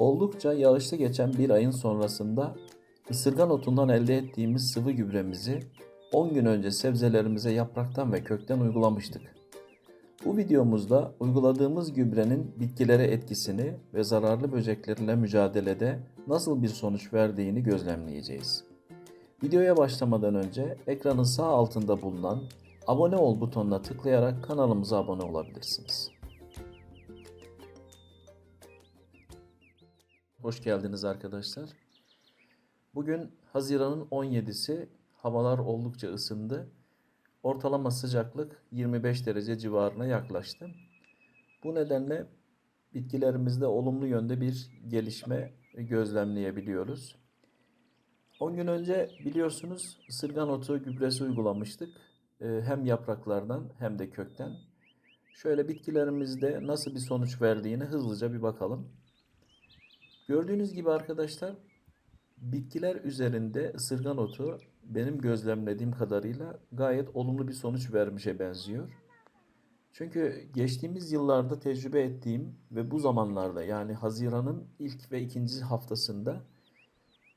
Oldukça yağışlı geçen bir ayın sonrasında ısırgan otundan elde ettiğimiz sıvı gübremizi 10 gün önce sebzelerimize yapraktan ve kökten uygulamıştık. Bu videomuzda uyguladığımız gübrenin bitkilere etkisini ve zararlı böceklerle mücadelede nasıl bir sonuç verdiğini gözlemleyeceğiz. Videoya başlamadan önce ekranın sağ altında bulunan abone ol butonuna tıklayarak kanalımıza abone olabilirsiniz. Hoş geldiniz arkadaşlar. Bugün Haziran'ın 17'si. Havalar oldukça ısındı. Ortalama sıcaklık 25 derece civarına yaklaştı. Bu nedenle bitkilerimizde olumlu yönde bir gelişme gözlemleyebiliyoruz. 10 gün önce biliyorsunuz ısırgan otu gübresi uygulamıştık. Ee, Hem yapraklardan hem de kökten. Şöyle bitkilerimizde nasıl bir sonuç verdiğini hızlıca bir bakalım. Gördüğünüz gibi arkadaşlar bitkiler üzerinde ısırgan otu benim gözlemlediğim kadarıyla gayet olumlu bir sonuç vermişe benziyor. Çünkü geçtiğimiz yıllarda tecrübe ettiğim ve bu zamanlarda yani Haziran'ın ilk ve ikinci haftasında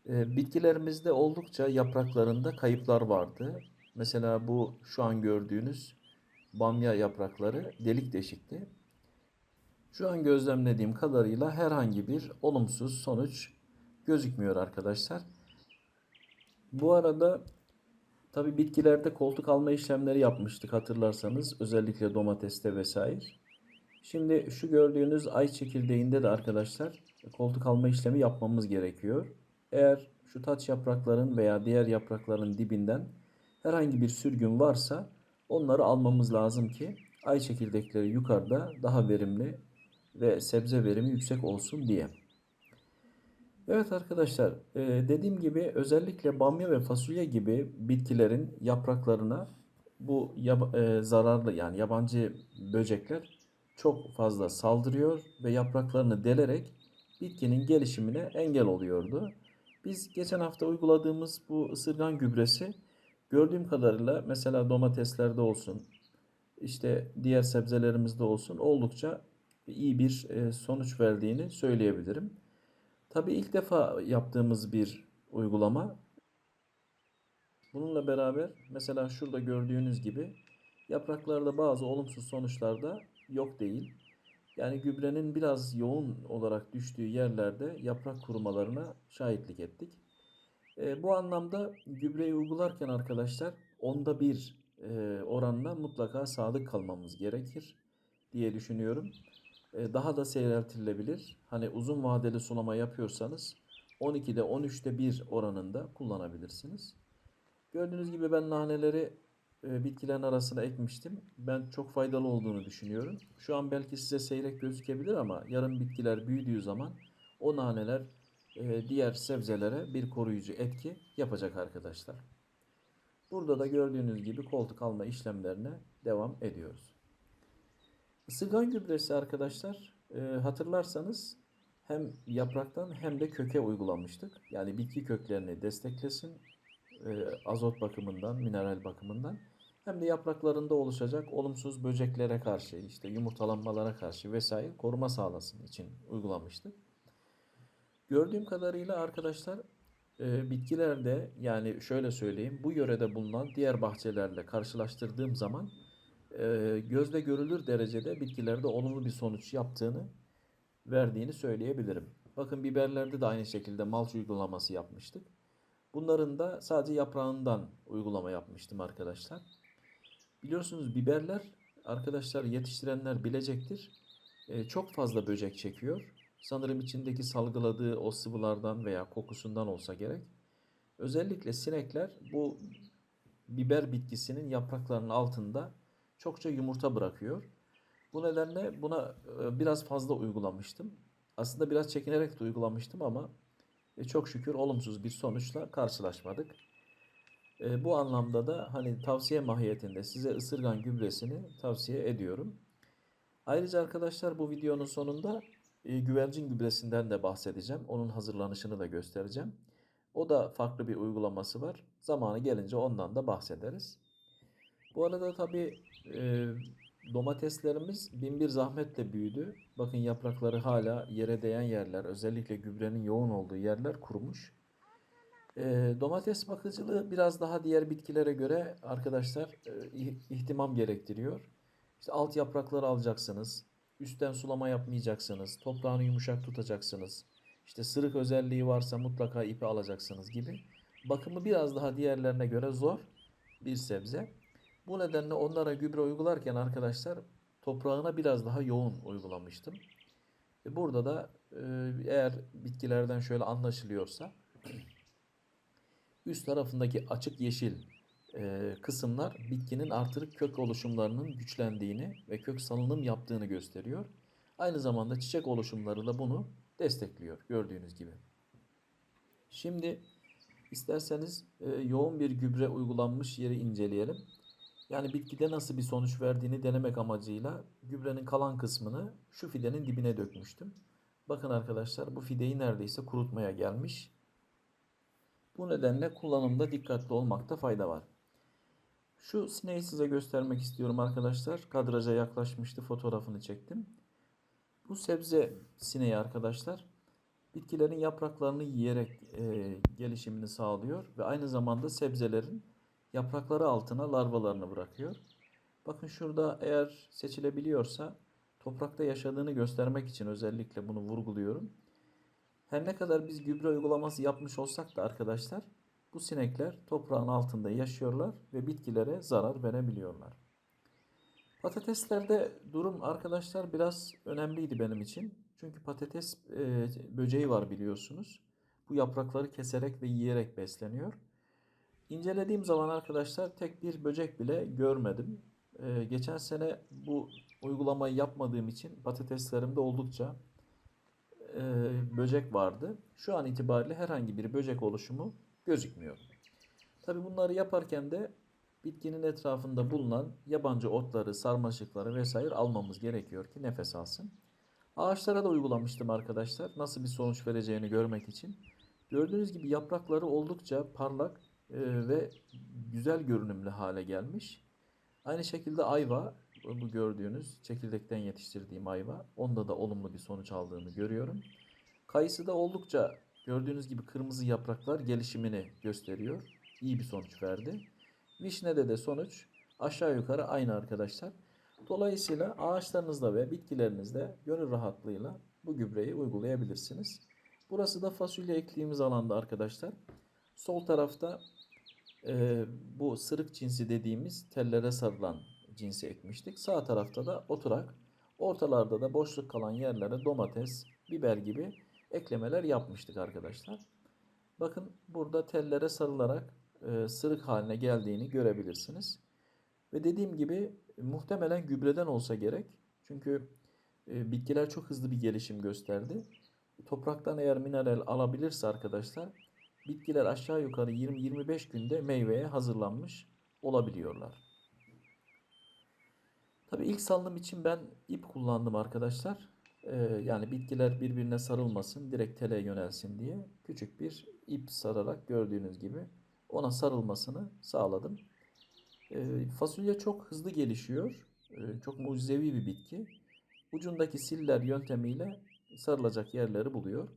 e, bitkilerimizde oldukça yapraklarında kayıplar vardı. Mesela bu şu an gördüğünüz bamya yaprakları delik deşikti. Şu an gözlemlediğim kadarıyla herhangi bir olumsuz sonuç gözükmüyor arkadaşlar. Bu arada tabi bitkilerde koltuk alma işlemleri yapmıştık hatırlarsanız özellikle domateste vesaire. Şimdi şu gördüğünüz ay çekirdeğinde de arkadaşlar koltuk alma işlemi yapmamız gerekiyor. Eğer şu taç yaprakların veya diğer yaprakların dibinden herhangi bir sürgün varsa onları almamız lazım ki ay çekirdekleri yukarıda daha verimli ve sebze verimi yüksek olsun diye. Evet arkadaşlar, e, dediğim gibi özellikle bamya ve fasulye gibi bitkilerin yapraklarına bu e, zararlı yani yabancı böcekler çok fazla saldırıyor ve yapraklarını delerek bitkinin gelişimine engel oluyordu. Biz geçen hafta uyguladığımız bu ısırgan gübresi gördüğüm kadarıyla mesela domateslerde olsun, işte diğer sebzelerimizde olsun oldukça iyi bir e, sonuç verdiğini söyleyebilirim. Tabii ilk defa yaptığımız bir uygulama. Bununla beraber mesela şurada gördüğünüz gibi yapraklarda bazı olumsuz sonuçlar da yok değil. Yani gübrenin biraz yoğun olarak düştüğü yerlerde yaprak kurumalarına şahitlik ettik. E, bu anlamda gübreyi uygularken arkadaşlar onda bir e, oranla mutlaka sadık kalmamız gerekir diye düşünüyorum. E, daha da seyreltilebilir. Hani uzun vadeli sulama yapıyorsanız 12'de 13'te 1 oranında kullanabilirsiniz. Gördüğünüz gibi ben naneleri e, bitkilerin arasına ekmiştim. Ben çok faydalı olduğunu düşünüyorum. Şu an belki size seyrek gözükebilir ama yarın bitkiler büyüdüğü zaman o naneler e, diğer sebzelere bir koruyucu etki yapacak arkadaşlar. Burada da gördüğünüz gibi koltuk alma işlemlerine devam ediyoruz. Isırgan gübresi arkadaşlar e, hatırlarsanız hem yapraktan hem de köke uygulamıştık. Yani bitki köklerini desteklesin e, azot bakımından, mineral bakımından hem de yapraklarında oluşacak olumsuz böceklere karşı, işte yumurtalanmalara karşı vesaire koruma sağlasın için uygulamıştık. Gördüğüm kadarıyla arkadaşlar e, bitkilerde yani şöyle söyleyeyim bu yörede bulunan diğer bahçelerle karşılaştırdığım zaman gözle görülür derecede bitkilerde olumlu bir sonuç yaptığını verdiğini söyleyebilirim. Bakın biberlerde de aynı şekilde malç uygulaması yapmıştık. Bunların da sadece yaprağından uygulama yapmıştım arkadaşlar. Biliyorsunuz biberler arkadaşlar yetiştirenler bilecektir. E, çok fazla böcek çekiyor. Sanırım içindeki salgıladığı o sıvılardan veya kokusundan olsa gerek. Özellikle sinekler bu biber bitkisinin yapraklarının altında çokça yumurta bırakıyor. Bu nedenle buna e, biraz fazla uygulamıştım. Aslında biraz çekinerek de uygulamıştım ama e, çok şükür olumsuz bir sonuçla karşılaşmadık. E, bu anlamda da hani tavsiye mahiyetinde size ısırgan gübresini tavsiye ediyorum. Ayrıca arkadaşlar bu videonun sonunda güvercin gübresinden de bahsedeceğim. Onun hazırlanışını da göstereceğim. O da farklı bir uygulaması var. Zamanı gelince ondan da bahsederiz. Bu arada tabii e, Domateslerimiz binbir zahmetle büyüdü. Bakın yaprakları hala yere değen yerler, özellikle gübrenin yoğun olduğu yerler kurumuş. Ee, domates bakıcılığı biraz daha diğer bitkilere göre arkadaşlar e, ih- ihtimam gerektiriyor. İşte alt yaprakları alacaksınız. Üstten sulama yapmayacaksınız. Toprağını yumuşak tutacaksınız. İşte sırık özelliği varsa mutlaka ipi alacaksınız gibi. Bakımı biraz daha diğerlerine göre zor bir sebze. Bu nedenle onlara gübre uygularken arkadaşlar toprağına biraz daha yoğun uygulamıştım. Ve burada da e, eğer bitkilerden şöyle anlaşılıyorsa üst tarafındaki açık yeşil e, kısımlar bitkinin artırık kök oluşumlarının güçlendiğini ve kök salınım yaptığını gösteriyor. Aynı zamanda çiçek oluşumları da bunu destekliyor gördüğünüz gibi. Şimdi isterseniz e, yoğun bir gübre uygulanmış yeri inceleyelim. Yani bitkide nasıl bir sonuç verdiğini denemek amacıyla gübrenin kalan kısmını şu fidenin dibine dökmüştüm. Bakın arkadaşlar bu fideyi neredeyse kurutmaya gelmiş. Bu nedenle kullanımda dikkatli olmakta fayda var. Şu sineği size göstermek istiyorum arkadaşlar. Kadraja yaklaşmıştı fotoğrafını çektim. Bu sebze sineği arkadaşlar bitkilerin yapraklarını yiyerek e, gelişimini sağlıyor ve aynı zamanda sebzelerin yaprakları altına larvalarını bırakıyor. Bakın şurada eğer seçilebiliyorsa toprakta yaşadığını göstermek için özellikle bunu vurguluyorum. Her ne kadar biz gübre uygulaması yapmış olsak da arkadaşlar bu sinekler toprağın altında yaşıyorlar ve bitkilere zarar verebiliyorlar. Patateslerde durum arkadaşlar biraz önemliydi benim için. Çünkü patates e, böceği var biliyorsunuz. Bu yaprakları keserek ve yiyerek besleniyor. İncelediğim zaman arkadaşlar tek bir böcek bile görmedim. E, geçen sene bu uygulamayı yapmadığım için patateslerimde oldukça e, böcek vardı. Şu an itibariyle herhangi bir böcek oluşumu gözükmüyor. Tabi bunları yaparken de bitkinin etrafında bulunan yabancı otları, sarmaşıkları vesaire almamız gerekiyor ki nefes alsın. Ağaçlara da uygulamıştım arkadaşlar. Nasıl bir sonuç vereceğini görmek için. Gördüğünüz gibi yaprakları oldukça parlak ve güzel görünümlü hale gelmiş. Aynı şekilde ayva, bu gördüğünüz çekirdekten yetiştirdiğim ayva. Onda da olumlu bir sonuç aldığını görüyorum. Kayısı da oldukça gördüğünüz gibi kırmızı yapraklar gelişimini gösteriyor. İyi bir sonuç verdi. Vişnede de sonuç aşağı yukarı aynı arkadaşlar. Dolayısıyla ağaçlarınızda ve bitkilerinizde gönül rahatlığıyla bu gübreyi uygulayabilirsiniz. Burası da fasulye ektiğimiz alanda arkadaşlar. Sol tarafta e, bu sırık cinsi dediğimiz tellere sarılan cinsi ekmiştik. Sağ tarafta da oturak. Ortalarda da boşluk kalan yerlere domates, biber gibi eklemeler yapmıştık arkadaşlar. Bakın burada tellere sarılarak e, sırık haline geldiğini görebilirsiniz. Ve dediğim gibi muhtemelen gübreden olsa gerek. Çünkü e, bitkiler çok hızlı bir gelişim gösterdi. Topraktan eğer mineral alabilirse arkadaşlar bitkiler aşağı yukarı 20-25 günde meyveye hazırlanmış olabiliyorlar. Tabii ilk salınım için ben ip kullandım arkadaşlar. Ee, yani bitkiler birbirine sarılmasın, direkt tele yönelsin diye küçük bir ip sararak gördüğünüz gibi ona sarılmasını sağladım. Ee, fasulye çok hızlı gelişiyor. Ee, çok mucizevi bir bitki. Ucundaki siller yöntemiyle sarılacak yerleri buluyor.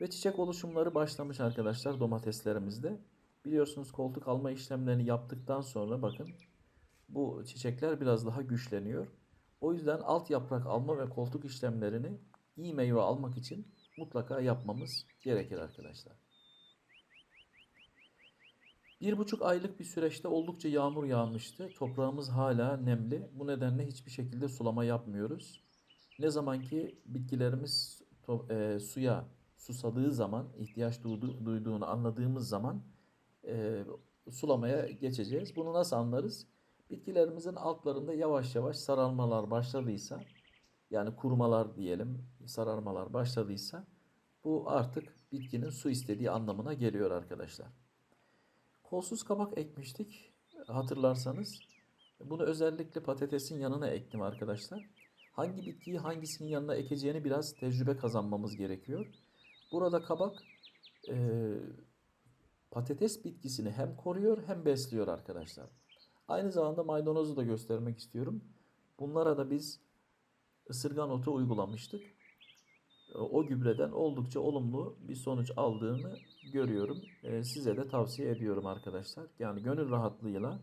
Ve çiçek oluşumları başlamış arkadaşlar domateslerimizde. Biliyorsunuz koltuk alma işlemlerini yaptıktan sonra bakın bu çiçekler biraz daha güçleniyor. O yüzden alt yaprak alma ve koltuk işlemlerini iyi meyve almak için mutlaka yapmamız gerekir arkadaşlar. Bir buçuk aylık bir süreçte oldukça yağmur yağmıştı. Toprağımız hala nemli. Bu nedenle hiçbir şekilde sulama yapmıyoruz. Ne zaman ki bitkilerimiz e, suya susadığı zaman, ihtiyaç duydu- duyduğunu anladığımız zaman e, sulamaya geçeceğiz. Bunu nasıl anlarız? Bitkilerimizin altlarında yavaş yavaş sararmalar başladıysa, yani kurumalar diyelim, sararmalar başladıysa bu artık bitkinin su istediği anlamına geliyor arkadaşlar. Kolsuz kabak ekmiştik hatırlarsanız. Bunu özellikle patatesin yanına ektim arkadaşlar. Hangi bitkiyi hangisinin yanına ekeceğini biraz tecrübe kazanmamız gerekiyor. Burada kabak e, patates bitkisini hem koruyor hem besliyor arkadaşlar. Aynı zamanda maydanozu da göstermek istiyorum. Bunlara da biz ısırgan otu uygulamıştık. E, O gübreden oldukça olumlu bir sonuç aldığını görüyorum. E, Size de tavsiye ediyorum arkadaşlar. Yani gönül rahatlığıyla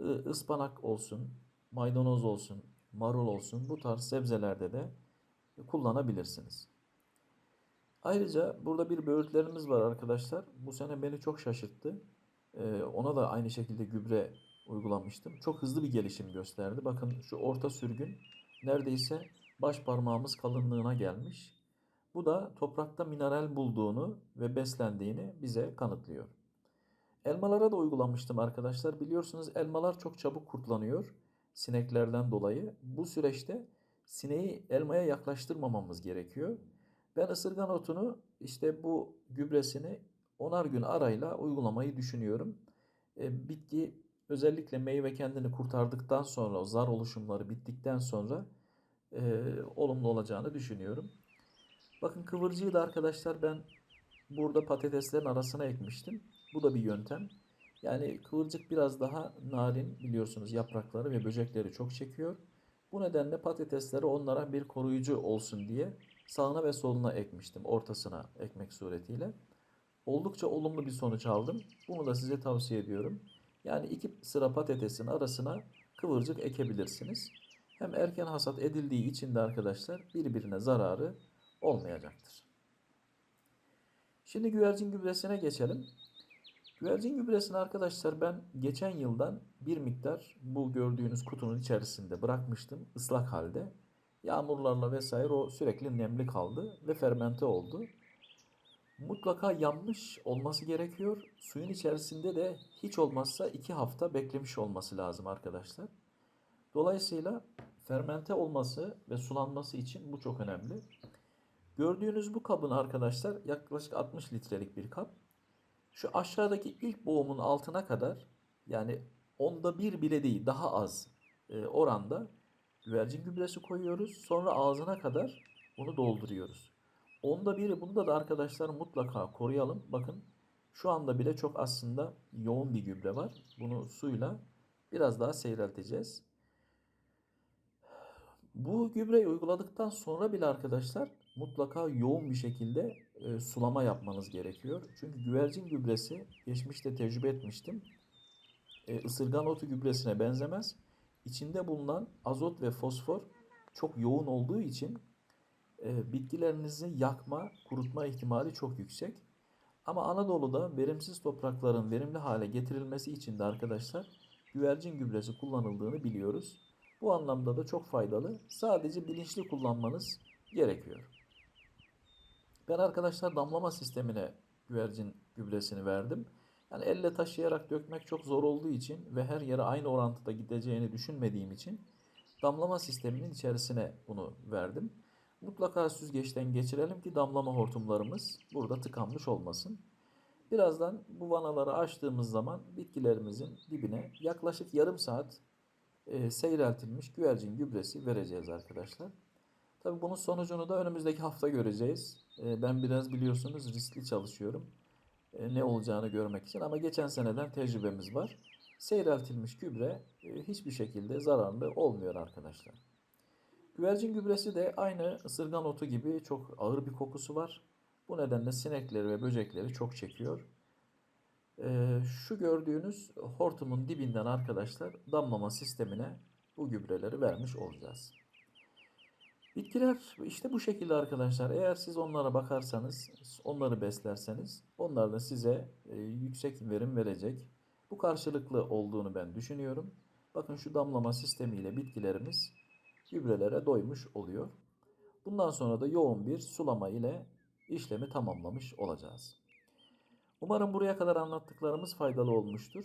e, ıspanak olsun, maydanoz olsun, marul olsun bu tarz sebzelerde de kullanabilirsiniz. Ayrıca burada bir böğürtlerimiz var arkadaşlar. Bu sene beni çok şaşırttı. Ee, ona da aynı şekilde gübre uygulamıştım. Çok hızlı bir gelişim gösterdi. Bakın şu orta sürgün neredeyse baş parmağımız kalınlığına gelmiş. Bu da toprakta mineral bulduğunu ve beslendiğini bize kanıtlıyor. Elmalara da uygulamıştım arkadaşlar. Biliyorsunuz elmalar çok çabuk kurtlanıyor sineklerden dolayı. Bu süreçte sineği elmaya yaklaştırmamamız gerekiyor. Ben ısırgan otunu işte bu gübresini onar gün arayla uygulamayı düşünüyorum. E, bitki özellikle meyve kendini kurtardıktan sonra zar oluşumları bittikten sonra e, olumlu olacağını düşünüyorum. Bakın kıvırcığı da arkadaşlar ben burada patateslerin arasına ekmiştim. Bu da bir yöntem. Yani kıvırcık biraz daha narin biliyorsunuz yaprakları ve böcekleri çok çekiyor. Bu nedenle patatesleri onlara bir koruyucu olsun diye sağına ve soluna ekmiştim ortasına ekmek suretiyle. Oldukça olumlu bir sonuç aldım. Bunu da size tavsiye ediyorum. Yani iki sıra patatesin arasına kıvırcık ekebilirsiniz. Hem erken hasat edildiği için de arkadaşlar birbirine zararı olmayacaktır. Şimdi güvercin gübresine geçelim. Güvercin gübresini arkadaşlar ben geçen yıldan bir miktar bu gördüğünüz kutunun içerisinde bırakmıştım ıslak halde. Yağmurlarla vesaire o sürekli nemli kaldı ve fermente oldu. Mutlaka yanmış olması gerekiyor. Suyun içerisinde de hiç olmazsa 2 hafta beklemiş olması lazım arkadaşlar. Dolayısıyla fermente olması ve sulanması için bu çok önemli. Gördüğünüz bu kabın arkadaşlar yaklaşık 60 litrelik bir kap. Şu aşağıdaki ilk boğumun altına kadar yani onda bir bile değil daha az e, oranda güvercin gübresi koyuyoruz. Sonra ağzına kadar bunu dolduruyoruz. Onda biri bunda da arkadaşlar mutlaka koruyalım. Bakın şu anda bile çok aslında yoğun bir gübre var. Bunu suyla biraz daha seyrelteceğiz. Bu gübreyi uyguladıktan sonra bile arkadaşlar mutlaka yoğun bir şekilde e, sulama yapmanız gerekiyor. Çünkü güvercin gübresi geçmişte tecrübe etmiştim. E, ısırgan otu gübresine benzemez. İçinde bulunan azot ve fosfor çok yoğun olduğu için e, bitkilerinizi yakma, kurutma ihtimali çok yüksek. Ama Anadolu'da verimsiz toprakların verimli hale getirilmesi için de arkadaşlar güvercin gübresi kullanıldığını biliyoruz. Bu anlamda da çok faydalı. Sadece bilinçli kullanmanız gerekiyor. Ben arkadaşlar damlama sistemine güvercin gübresini verdim. Yani elle taşıyarak dökmek çok zor olduğu için ve her yere aynı orantıda gideceğini düşünmediğim için damlama sisteminin içerisine bunu verdim. Mutlaka süzgeçten geçirelim ki damlama hortumlarımız burada tıkanmış olmasın. Birazdan bu vanaları açtığımız zaman bitkilerimizin dibine yaklaşık yarım saat e, seyreltilmiş güvercin gübresi vereceğiz arkadaşlar. Tabii bunun sonucunu da önümüzdeki hafta göreceğiz. E, ben biraz biliyorsunuz riskli çalışıyorum. E, ne olacağını görmek için ama geçen seneden tecrübemiz var. Seyreltilmiş gübre e, hiçbir şekilde zararlı olmuyor arkadaşlar. Güvercin gübresi de aynı ısırgan otu gibi çok ağır bir kokusu var. Bu nedenle sinekleri ve böcekleri çok çekiyor. Ee, şu gördüğünüz hortumun dibinden arkadaşlar damlama sistemine bu gübreleri vermiş olacağız. Bitkiler işte bu şekilde arkadaşlar. Eğer siz onlara bakarsanız, onları beslerseniz onlar da size e, yüksek verim verecek. Bu karşılıklı olduğunu ben düşünüyorum. Bakın şu damlama sistemiyle bitkilerimiz gübrelere doymuş oluyor. Bundan sonra da yoğun bir sulama ile işlemi tamamlamış olacağız. Umarım buraya kadar anlattıklarımız faydalı olmuştur.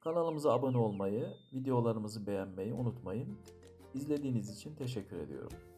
Kanalımıza abone olmayı, videolarımızı beğenmeyi unutmayın. İzlediğiniz için teşekkür ediyorum.